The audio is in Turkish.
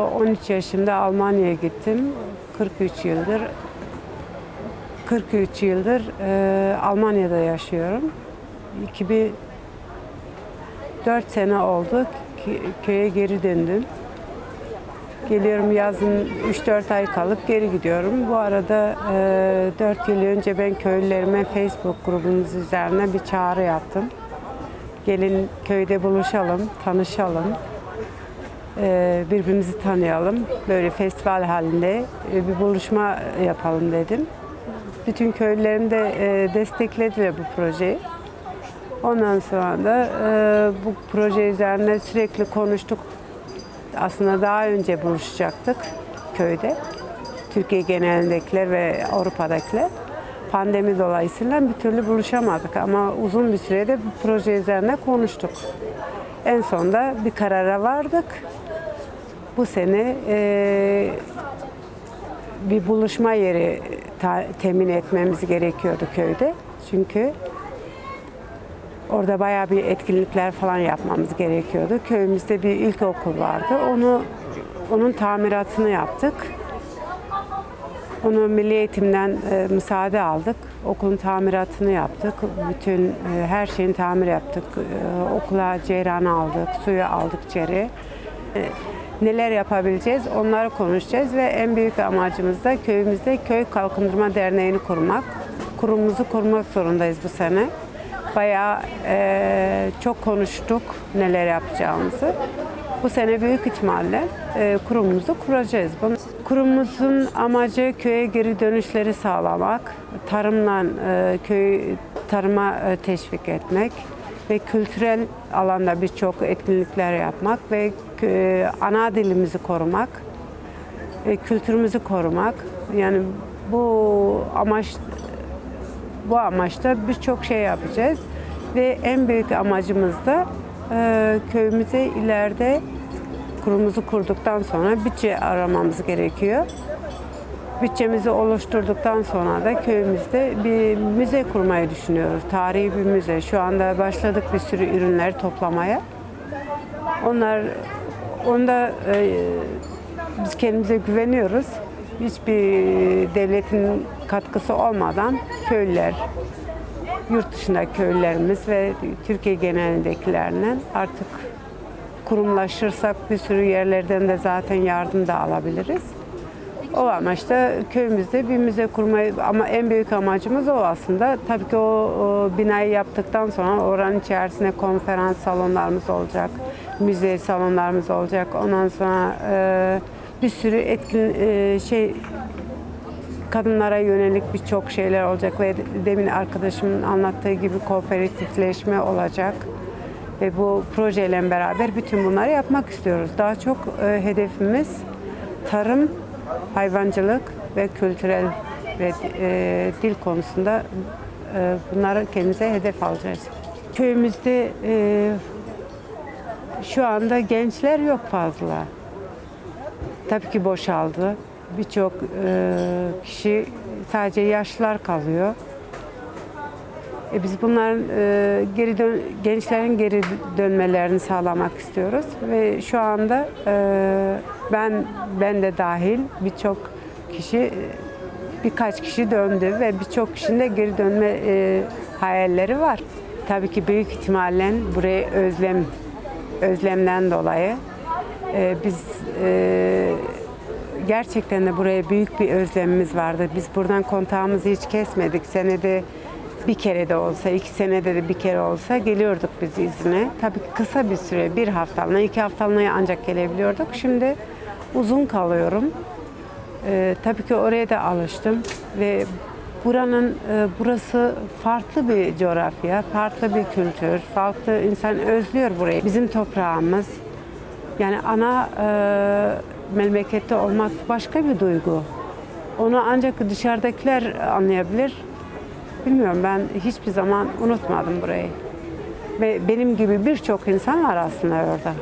13 yaşında Almanya'ya gittim. 43 yıldır 43 yıldır e, Almanya'da yaşıyorum. 2004 sene oldu köye geri döndüm. Geliyorum yazın 3-4 ay kalıp geri gidiyorum. Bu arada e, 4 yıl önce ben köylülerime Facebook grubumuz üzerine bir çağrı yaptım. Gelin köyde buluşalım, tanışalım, birbirimizi tanıyalım. Böyle festival halinde e, bir buluşma yapalım dedim. Bütün köylülerim de e, desteklediler bu projeyi. Ondan sonra da e, bu proje üzerine sürekli konuştuk. Aslında daha önce buluşacaktık köyde. Türkiye genelindekiler ve Avrupa'dakiler. Pandemi dolayısıyla bir türlü buluşamadık ama uzun bir sürede bu proje üzerine konuştuk. En sonunda bir karara vardık. Bu sene e, bir buluşma yeri ta- temin etmemiz gerekiyordu köyde. Çünkü orada bayağı bir etkinlikler falan yapmamız gerekiyordu. Köyümüzde bir ilkokul vardı. Onu onun tamiratını yaptık. Onu Milli Eğitim'den e, müsaade aldık. Okulun tamiratını yaptık. Bütün e, her şeyin tamir yaptık. E, okula ceyranı aldık, suyu aldık içeri. E, neler yapabileceğiz onları konuşacağız ve en büyük amacımız da köyümüzde Köy Kalkındırma Derneği'ni kurmak. Kurumumuzu kurmak zorundayız bu sene. Bayağı e, çok konuştuk neler yapacağımızı. Bu sene büyük ihtimalle e, kurumumuzu kuracağız. Bunu- Kurumumuzun amacı köye geri dönüşleri sağlamak, tarımla e, köy tarıma e, teşvik etmek ve kültürel alanda birçok etkinlikler yapmak ve e, ana dilimizi korumak, e, kültürümüzü korumak. Yani bu amaç bu amaçta birçok şey yapacağız ve en büyük amacımız da e, köyümüze ileride kurumuzu kurduktan sonra bütçe aramamız gerekiyor. Bütçemizi oluşturduktan sonra da köyümüzde bir müze kurmayı düşünüyoruz. Tarihi bir müze. Şu anda başladık bir sürü ürünleri toplamaya. Onlar onda e, biz kendimize güveniyoruz. Hiçbir devletin katkısı olmadan köylüler, yurt dışında köylülerimiz ve Türkiye genelindekilerle artık kurumlaşırsak bir sürü yerlerden de zaten yardım da alabiliriz. O amaçta köyümüzde bir müze kurmayı ama en büyük amacımız o aslında. Tabii ki o, o binayı yaptıktan sonra oranın içerisinde konferans salonlarımız olacak, müze salonlarımız olacak. Ondan sonra e, bir sürü etkin e, şey kadınlara yönelik birçok şeyler olacak ve demin arkadaşımın anlattığı gibi kooperatifleşme olacak. Ve bu projeyle beraber bütün bunları yapmak istiyoruz. Daha çok e, hedefimiz tarım, hayvancılık ve kültürel ve e, dil konusunda e, bunları kendimize hedef alacağız. Köyümüzde e, şu anda gençler yok fazla. Tabii ki boşaldı. Birçok e, kişi sadece yaşlılar kalıyor. E biz bunların e, geri dön, gençlerin geri dönmelerini sağlamak istiyoruz ve şu anda e, ben ben de dahil birçok kişi e, birkaç kişi döndü ve birçok kişinin de geri dönme e, hayalleri var. Tabii ki büyük ihtimalle buraya özlem özlemden dolayı e, biz e, gerçekten de buraya büyük bir özlemimiz vardı. Biz buradan kontağımızı hiç kesmedik. Senede bir kere de olsa, iki senede de bir kere olsa geliyorduk biz izine. Tabii kısa bir süre, bir haftalığına, iki haftalığına ancak gelebiliyorduk. Şimdi uzun kalıyorum. Ee, tabii ki oraya da alıştım ve buranın e, burası farklı bir coğrafya, farklı bir kültür, farklı insan özlüyor burayı. Bizim toprağımız. Yani ana e, memlekette olmak başka bir duygu. Onu ancak dışarıdakiler anlayabilir. Bilmiyorum ben hiçbir zaman unutmadım burayı. Ve benim gibi birçok insan var aslında orada.